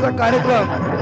कार्यक्रम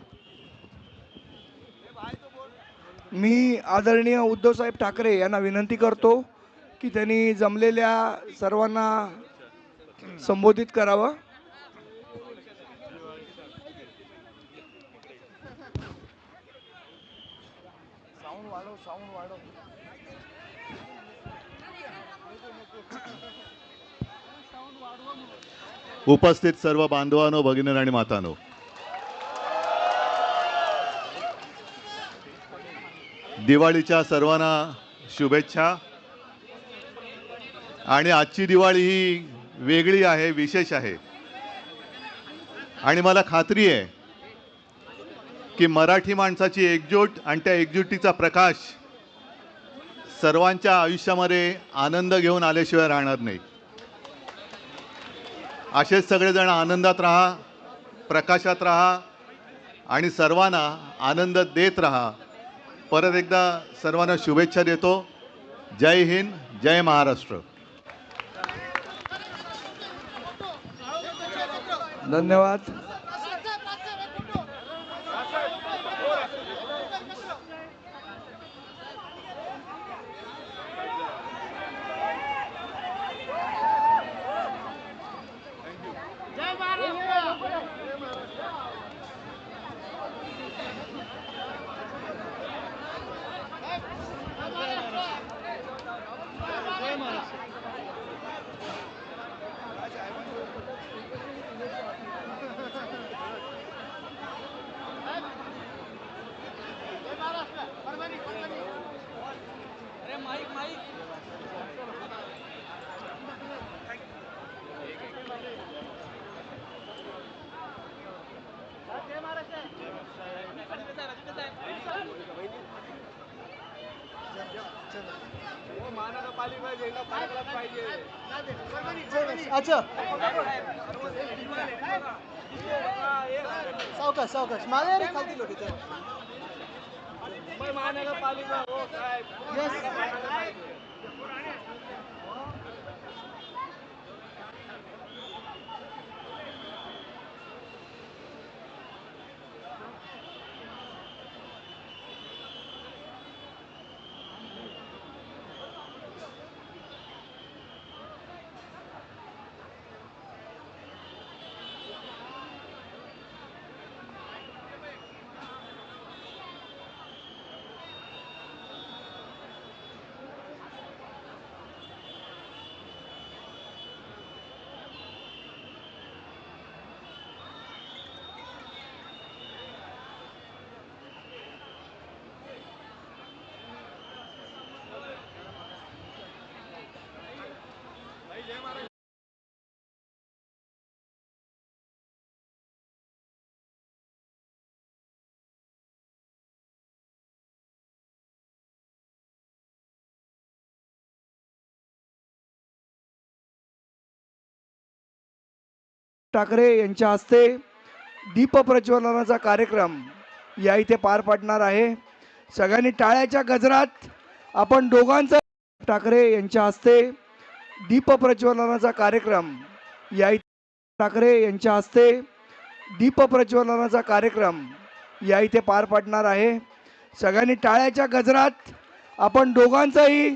मी आदरणीय उद्धवसाहेब ठाकरे यांना विनंती करतो की त्यांनी जमलेल्या सर्वांना संबोधित करावं. उपस्थित सर्व बांधवांनो भगिनी आणि मातानो. दिवाळीच्या सर्वांना शुभेच्छा. आणि आजची दिवाळी ही वेगळी आहे विशेष आहे. आणि मला खात्री आहे की मराठी माणसाची एकजूट आणि त्या एकजुटीचा प्रकाश सर्वांच्या आयुष्यामध्ये आनंद घेऊन आल्याशिवाय राहणार नाही. असेच सगळेजण आनंदात राहा प्रकाशात राहा आणि सर्वांना आनंद देत राहा. परत एकदा सर्वांना शुभेच्छा देतो. जय हिंद जय महाराष्ट्र. धन्यवाद. अच्छा। सावकाश सावकाश। मागे रे खालती लोक इथे Yes. ठाकरे यांच्या हस्ते दीपप्रज्वलनाचा कार्यक्रम या इथे पार पडणार आहे. सगळ्यांनी टाळ्याच्या गजरात आपण दोघांचा ठाकरे यांच्या हस्ते दीपप्रज्वलनाचा कार्यक्रम या इथे ठाकरे यांच्या हस्ते दीपप्रज्वलनाचा कार्यक्रम या इथे पार पडणार आहे. सगळ्यांनी टाळ्याच्या गजरात आपण दोघांचाही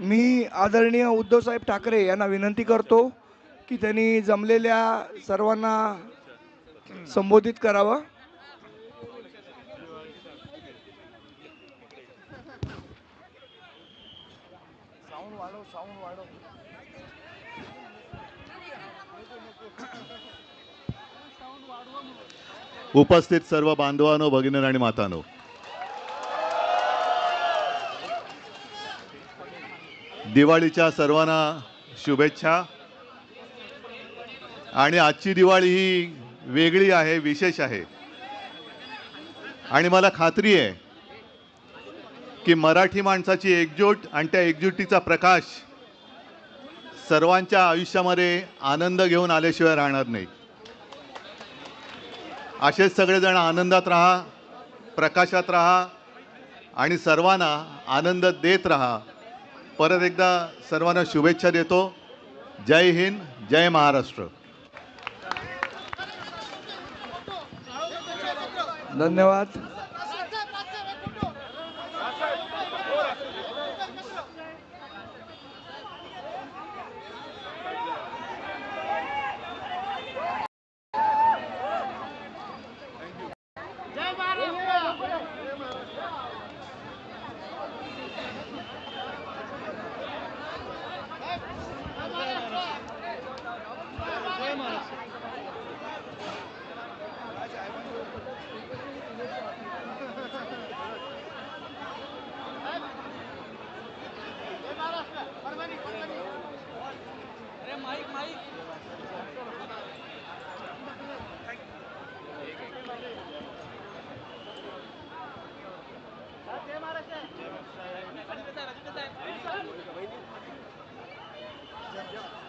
मी आदरणीय उद्धवसाहेब ठाकरे यांना विनंती करतो की त्यांनी जमलेल्या सर्वांना संबोधित करावं. उपस्थित सर्व बांधवांनो भगिनी आणि मातानो. दिवाळीच्या सर्वांना शुभेच्छा. आणि आजची दिवाळी ही वेगळी आहे विशेष आहे. आणि मला खात्री आहे की मराठी माणसाची एकजूट आणि त्या एकजुटीचा प्रकाश सर्वांच्या आयुष्यामध्ये आनंद घेऊन आल्याशिवाय राहणार नाही. असेच सगळेजण आनंदात राहा प्रकाशात राहा आणि सर्वांना आनंद देत राहा. परत एकदा सर्वांना शुभेच्छा देतो. जय हिंद जय महाराष्ट्र. धन्यवाद.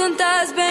tantas veces